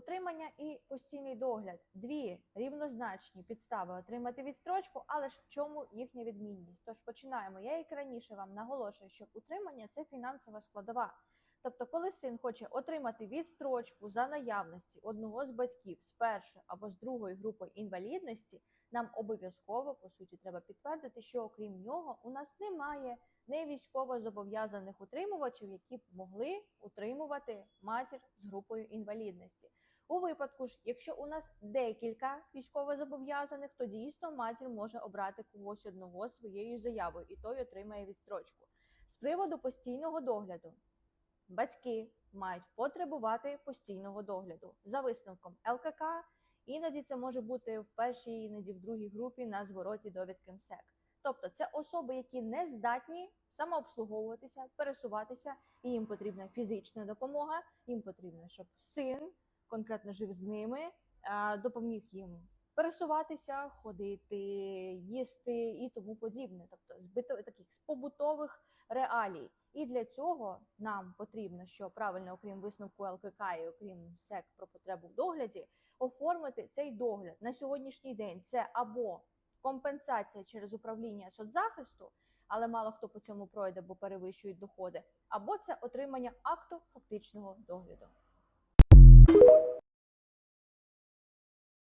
Утримання і постійний догляд дві рівнозначні підстави отримати відстрочку, але ж в чому їхня відмінність? Тож починаємо. Я як раніше вам наголошую, що утримання це фінансова складова. Тобто, коли син хоче отримати відстрочку за наявності одного з батьків з першої або з другої групи інвалідності, нам обов'язково по суті треба підтвердити, що окрім нього у нас немає не військово зобов'язаних утримувачів, які б могли утримувати матір з групою інвалідності. У випадку ж, якщо у нас декілька військовозобов'язаних, то дійсно матір може обрати когось одного своєю заявою, і той отримає відстрочку. З приводу постійного догляду, батьки мають потребувати постійного догляду за висновком ЛКК. Іноді це може бути в першій, іноді в другій групі на звороті довідки МСЕК. Тобто це особи, які не здатні самообслуговуватися, пересуватися, і їм потрібна фізична допомога. Їм потрібно, щоб син конкретно жив з ними, допоміг їм пересуватися, ходити, їсти і тому подібне. Тобто з таких з побутових реалій. І для цього нам потрібно, що правильно, окрім висновку ЛКК і окрім СЕК про потребу в догляді, оформити цей догляд на сьогоднішній день. Це або компенсація через управління соцзахисту, але мало хто по цьому пройде, бо перевищують доходи, або це отримання акту фактичного догляду.